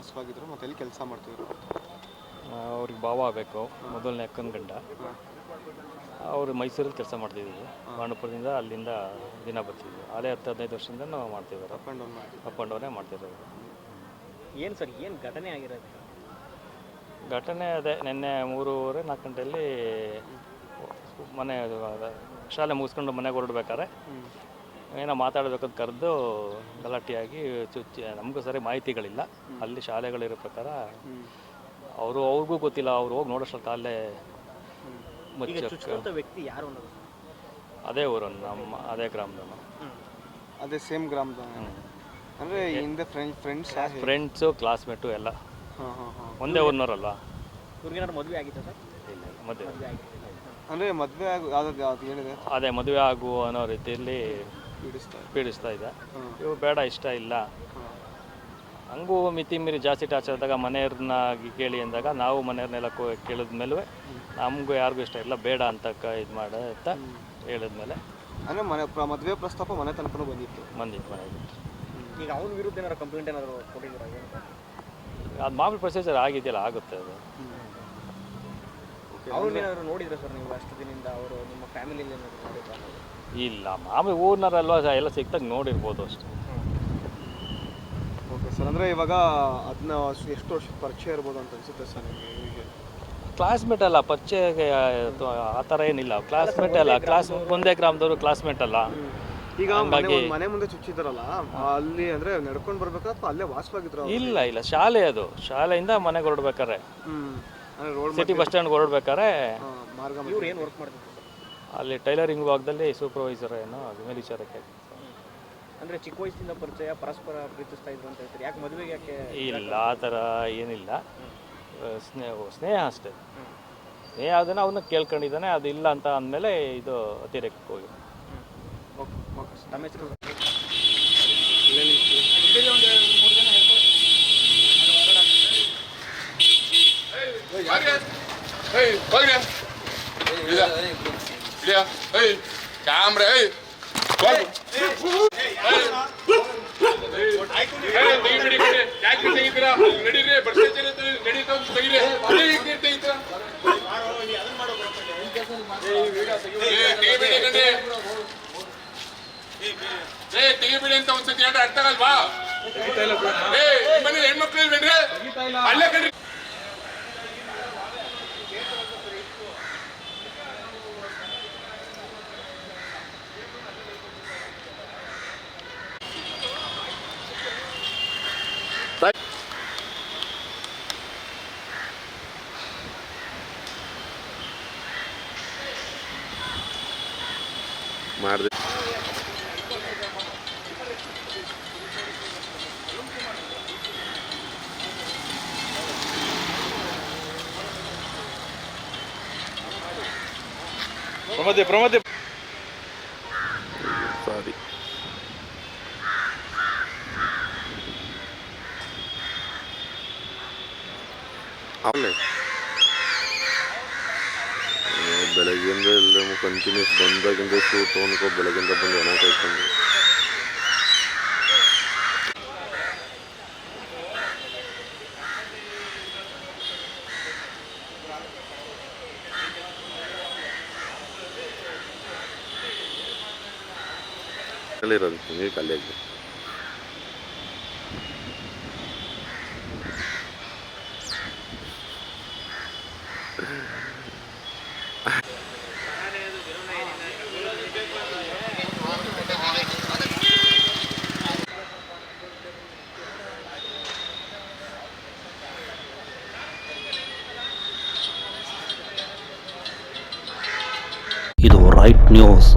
ವಾಸವಾಗಿದ್ರು ಮತ್ತೆ ಎಲ್ಲಿ ಕೆಲಸ ಮಾಡ್ತಿದ್ರು. ಅವ್ರಿಗೆ ಭಾವ ಆಗಬೇಕು ಮೊದಲನೇ ಅಕ್ಕನ ಗಂಡ. ಅವರು ಮೈಸೂರಲ್ಲಿ ಕೆಲಸ ಮಾಡ್ತಿದ್ದರು ಬಾಣಪುರದಿಂದ ಅಲ್ಲಿಂದ ದಿನ ಬರ್ತಿದ್ವಿ. ಅಲ್ಲೇ ಹತ್ತು ಹದಿನೈದು ವರ್ಷದಿಂದ ನಾವು ಮಾಡ್ತಿದ್ದಾರೆ up and down up and ಡೌನೇ ಮಾಡ್ತಿರೋದು. ಏನು ಸರ್ ಏನು ಘಟನೆ ಆಗಿರೋದು? ಘಟನೆ ಅದೇ ನಿನ್ನೆ ಮೂರುವರೆ ನಾಲ್ಕು ಗಂಟೆಯಲ್ಲಿ ಮನೆ ಅದು ಅದ- ಶಾಲೆ ಮುಗಿಸ್ಕೊಂಡು ಮನೆಗೆ ಹೊರಡ್ಬೇಕಾದ್ರೆ ಏನೋ ಮಾತಾಡಬೇಕಂತ ಕರೆದು ಗಲಾಟೆಯಾಗಿ ಚುಚ್ಚಿ ನಮಗೂ ಸರಿ ಮಾಹಿತಿಗಳಿಲ್ಲ. ಅಲ್ಲಿ ಶಾಲೆಗಳಿರೋ ಪ್ರಕಾರ ಅವರು ಅವ್ರಿಗೂ ಗೊತ್ತಿಲ್ಲ. ಅವ್ರು ಹೋಗಿ ನೋಡೋಷ್ಟು ಅಲ್ಲೇ ಈಗ ಮುಚ್ಚ ವ್ಯಕ್ತಿ ಯಾರು ಅನ್ನೋದು? ಅದೇ ಊರ ನಮ್ಮ ಅದೇ ಗ್ರಾಮದವನು. ಅದೇ ಸೇಮ್ ಗ್ರಾಮದ ಅಂದರೆ ಹಿಂದೆ ಫ್ರೆಂಡ್ ಫ್ರೆಂಡ್ಸ್ ಫ್ರೆಂಡ್ಸು ಕ್ಲಾಸ್ಮೇಟು ಎಲ್ಲ. ಒಂದೇ ಊರ್ನವರಲ್ಲ? ಇವ್ರಿಗೇನಾದ್ರು ಮದುವೆ ಆಗಿತ್ತು ಸರ್? ಇಲ್ಲ ಮದುವೆ ಅಂದರೆ ಮದುವೆ ಆಗು ಅದು ಅದು ಏನಿದೆ ಅದೇ ಮದುವೆ ಆಗು ಅನ್ನೋ ರೀತಿಯಲ್ಲಿ ಪೀಡಿಸ್ತಾ ಇದೆ. ಇವು ಬೇಡ ಇಷ್ಟ ಇಲ್ಲ. ಹಂಗೂ ಮಿತಿ ಮೀರಿ ಜಾಸ್ತಿ ಟಾರ್ಚರ್ ಆದಾಗ ಮನೆಯವ್ರನ್ನ ಕೇಳಿ ಅಂದಾಗ ನಾವು ಮನೆಯವ್ರನ್ನೆಲ್ಲ ಕೇಳಿದ ಮೇಲೆ ನಮಗೂ ಯಾರಿಗೂ ಇಷ್ಟ ಇಲ್ಲ ಬೇಡ ಅಂತ ಇದು ಮಾಡ ಅಂತ ಹೇಳಿದ್ಮೇಲೆ ಅಂದರೆ ಮನೆ ಮದುವೆ ಪ್ರಸ್ತಾಪ ಮನೆ ತನಕ ಬಂದಿತ್ತು. ಬಂದಿತ್ತು ಮನೆ ಈಗ ಅವನ ವಿರುದ್ಧ ಏನಾದ್ರು ಕಂಪ್ಲೇಂಟ್ ಏನಾದ್ರು ಕೊಟ್ಟಿದ್ದೀರಾ? ಅದು ಮಾಮೂಲಿ ಪ್ರೊಸೀಜರ್ ಆಗಿದೆಯಲ್ಲ ಆಗುತ್ತೆ ಅದು. ಅವ್ರನ್ನ ಏನಾದ್ರು ನೋಡಿದ್ರೆ ಸರ್ ನೀವು ಅಷ್ಟು ದಿನದಿಂದ? ಅವರು ನಿಮ್ಮ ಫ್ಯಾಮಿಲಿಯಲ್ಲಿ ಏನಾದ್ರು ನೋಡಿದ್ರ? ಇಲ್ಲ ಮಾಮೂಲಿ ಊರಿನವರಲ್ವ ಎಲ್ಲ ಸಿಕ್ತಾಗ ನೋಡಿರ್ಬೋದು ಅಷ್ಟೇ. ಓಕೆ ಸರ್ ಅಂದರೆ ಇವಾಗ ಅದನ್ನ ಎಷ್ಟು ವರ್ಷ ಪರಿಚಯ ಇರ್ಬೋದು ಅಂತ ಅನ್ಸುತ್ತೆ ಸರ್ ನಿಮಗೆ ಹೀಗೆ? ಕ್ಲಾಸ್ಮೇಟ್ ಅಲ್ಲ ಪರಿಚಯ ಆ ಥರ ಏನಿಲ್ಲ. ಕ್ಲಾಸ್ಮೇಟ್ ಅಲ್ಲ ಕ್ಲಾಸ್ ಒಂದೇ ಗ್ರಾಮದವರು ಕ್ಲಾಸ್ಮೇಟ್ ಅಲ್ಲ. ಈಗ ಮನೆ ಮುಂದೆ ಚುಚ್ಚಿದಾರಲ್ಲ ಅಲ್ಲಿ ಅಂದ್ರೆ ನಡ್ಕೊಂಡು ಬರ್ಬೇಕಾ ಅಥವಾ ಅಲ್ಲೇ ವಾಸವಾಗಿದ್ರು ಇಲ್ಲ ಇಲ್ಲ. ಶಾಲೆ ಅದು. ಶಾಲೆಯಿಂದ ಮನೆಗೆ ಹೊರಡ್ಬೇಕಾರೆ. ಹ್ಮ್. ಅಂದ್ರೆ ರೋಡ್ ಸಿಟಿ ಬಸ್ ಸ್ಟ್ಯಾಂಡ್ ಹೊರಡ್ಬೇಕಾರೆ. ಮಾರ್ಗ ಇವ್ರು ಏನು ವರ್ಕ್ ಮಾಡ್ತಿದ್ರು? ಸರ್ ಅಲ್ಲಿ ಟೈಲರಿಂಗ್ ಭಾಗದಲ್ಲಿ ಸೂಪರ್ವೈಸರ್ ಏನೋ ಅದು ಮೇಲ್ವಿಚಾರಕ್ಕೆ ಅಂದರೆ ಚಿಕ್ಕ ವಯಸ್ಸಿಂದ ಪರಿಚಯ ಪರಸ್ಪರ ಪ್ರೀತಿಸ್ತಾ ಇದ್ರು ಅಂತ ಹೇಳ್ತಾರೆ. ಯಾಕೆ ಮದುವೆಗೆ ಯಾಕೆ ಇಲ್ಲ ಆ ಥರ ಏನಿಲ್ಲ. ಸ್ನೇಹ ಸ್ನೇಹ ಅಷ್ಟೇ. ಸ್ನೇಹ ಅದನ್ನು ಅವನ್ನ ಕೇಳ್ಕೊಂಡಿದ್ದಾನೆ ಅದು ಇಲ್ಲ ಅಂತ ಅಂದಮೇಲೆ ಇದು ಅತಿರೇಕಕ್ಕೆ ಹೋಗಿ ಓಕೆ ನಿಂತ್ಕೊಳ್ಳಿ. ಏಯ್ ಕ್ಯಾಮ್ರಾ ಏಯ್ ಕಡೆ. ಯಾಕೆ ತೆಗಿತೀರಾ ನಡೀರಿ ಭ್ರಷ್ಟಾಚಾರ ನಡೀತಾ ತೆಗೀರಿ. ತೆಗೀತೀರಾ? ಕಡೆ. ಏಯ್ ತೆಗಿಬಿಡಿ ಅಂತ ಒಂದ್ಸತಿ ಹೇಳ್ರೆ ಅರ್ಥ ಆಗಲ್ವಾ ಏ ನಿಮ್ಮನೆ ಹೆಣ್ಮಕ್ಳು ಮಾಡಿದೆ ಪ್ರಮೋದಿ ಪ್ರಮೋದಿ ಸಾರಿ ಅವನೇ ಬೆಳಗ್ಗಿಂದ ಎಲ್ಲ ಕಂಟಿನ್ಯೂಸ್ ಬಂದಾಗಿಂದ ಶೂ ಅನ್ಕೋ ಬೆಳಗ್ಗಿಂದ ಬಂದು ಏನೋ ಕಳ್ಕೊಂಡು ಇರೋದು ನೀರು right news.